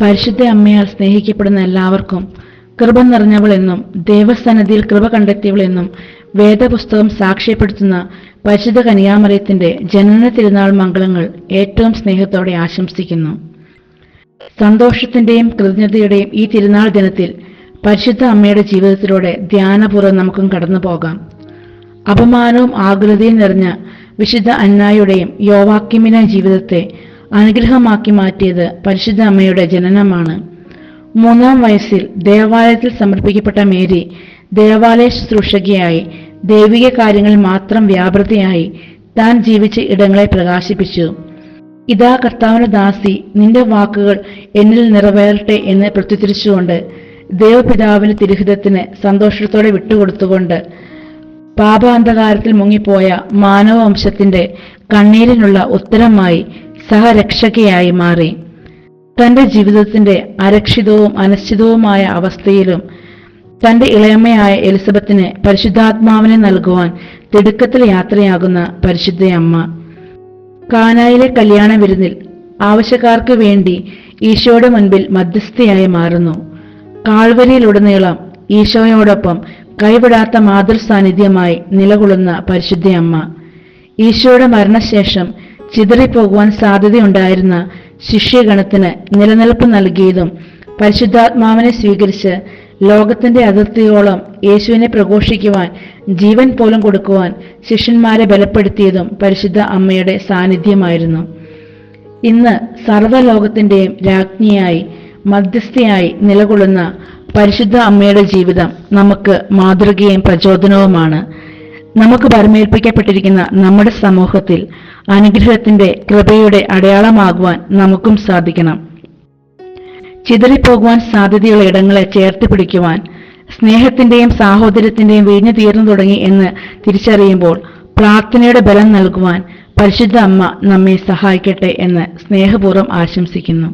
പരിശുദ്ധ അമ്മയാൽ സ്നേഹിക്കപ്പെടുന്ന എല്ലാവർക്കും കൃപ നിറഞ്ഞവളെന്നും ദേവസന്നിധിയിൽ കൃപ കണ്ടെത്തിയവളെന്നും വേദപുസ്തകം സാക്ഷ്യപ്പെടുത്തുന്ന പരിശുദ്ധ കനിയാമറിയത്തിന്റെ ജനന തിരുനാൾ മംഗളങ്ങൾ ഏറ്റവും സ്നേഹത്തോടെ ആശംസിക്കുന്നു. സന്തോഷത്തിന്റെയും കൃതജ്ഞതയുടെയും ഈ തിരുനാൾ ദിനത്തിൽ പരിശുദ്ധ അമ്മയുടെ ജീവിതത്തിലൂടെ ധ്യാനപൂർവം നമുക്കും കടന്നു പോകാം അപമാനവും ആകുലതയും നിറഞ്ഞ വിശുദ്ധ അന്നായുടെയും യോവാക്യമിന ജീവിതത്തെ അനുഗ്രഹമാക്കി മാറ്റിയത് പരിശുദ്ധ അമ്മയുടെ ജനനമാണ്. മൂന്നാം വയസ്സിൽ ദേവാലയത്തിൽ സമർപ്പിക്കപ്പെട്ട മേരി ദേവാലയ ശുശ്രൂഷകയായി ദൈവിക കാര്യങ്ങളിൽ മാത്രം വ്യാപൃതയായി താൻ ജീവിച്ച ഇടങ്ങളെ പ്രകാശിപ്പിച്ചു. ഇതാ കർത്താവിന് ദാസി നിന്റെ വാക്കുകൾ എന്നിൽ നിറവേറട്ടെ എന്ന് പ്രത്യുദ്ധരിച്ചുകൊണ്ട് ദേവപിതാവിന് തിരുഹിതത്തിന് സന്തോഷത്തോടെ വിട്ടുകൊടുത്തുകൊണ്ട് പാപാന്ധകാരത്തിൽ മുങ്ങിപ്പോയ മാനവവംശത്തിന്റെ കണ്ണീരിനുള്ള ഉത്തരമായി സഹരക്ഷകയായി മാറി. തന്റെ ജീവിതത്തിന്റെ അരക്ഷിതവും അനിശ്ചിതവുമായ അവസ്ഥയിലും തന്റെ ഇളയമ്മയായ എലിസബത്തിന് പരിശുദ്ധാത്മാവിനെ നൽകുവാൻ തിടുക്കത്തിൽ യാത്രയാകുന്ന പരിശുദ്ധയമ്മ കാനായിലെ കല്യാണ വിരുന്നിൽ ആവശ്യക്കാർക്ക് വേണ്ടി ഈശോയുടെ മുൻപിൽ മധ്യസ്ഥയായി മാറുന്നു. കാൽവരിയിലുടനീളം ഈശോയോടൊപ്പം കൈവിടാത്ത മാതൃ സാന്നിധ്യമായി നിലകൊള്ളുന്ന പരിശുദ്ധയമ്മ ഈശോയുടെ മരണശേഷം ചിതറിപ്പോകുവാൻ സാധ്യതയുണ്ടായിരുന്ന ശിഷ്യഗണത്തിന് നിലനിൽപ്പ് നൽകിയതും പരിശുദ്ധാത്മാവിനെ സ്വീകരിച്ച് ലോകത്തിന്റെ അതിർത്തിയോളം യേശുവിനെ പ്രഘോഷിക്കുവാൻ ജീവൻ പോലും കൊടുക്കുവാൻ ശിഷ്യന്മാരെ ബലപ്പെടുത്തിയതും പരിശുദ്ധ അമ്മയുടെ സാന്നിധ്യമായിരുന്നു. ഇന്ന് സർവലോകത്തിന്റെയും രാജ്ഞിയായി മധ്യസ്ഥയായി നിലകൊള്ളുന്ന പരിശുദ്ധ അമ്മയുടെ ജീവിതം നമുക്ക് മാതൃകയും പ്രചോദനവുമാണ്. നമുക്ക് പരമേൽപ്പിക്കപ്പെട്ടിരിക്കുന്ന നമ്മുടെ സമൂഹത്തിൽ അനുഗ്രഹത്തിന്റെ കൃപയുടെ അടയാളമാകുവാൻ നമുക്കും സാധിക്കണം. ചിതറിപ്പോകുവാൻ സാധ്യതയുള്ള ഇടങ്ങളെ ചേർത്ത് പിടിക്കുവാൻ സ്നേഹത്തിന്റെയും സാഹോദര്യത്തിന്റെയും വീഞ്ഞു തീർന്നു തുടങ്ങി എന്ന് തിരിച്ചറിയുമ്പോൾ പ്രാർത്ഥനയുടെ ബലം നൽകുവാൻ പരിശുദ്ധ അമ്മ നമ്മെ സഹായിക്കട്ടെ എന്ന് സ്നേഹപൂർവം ആശംസിക്കുന്നു.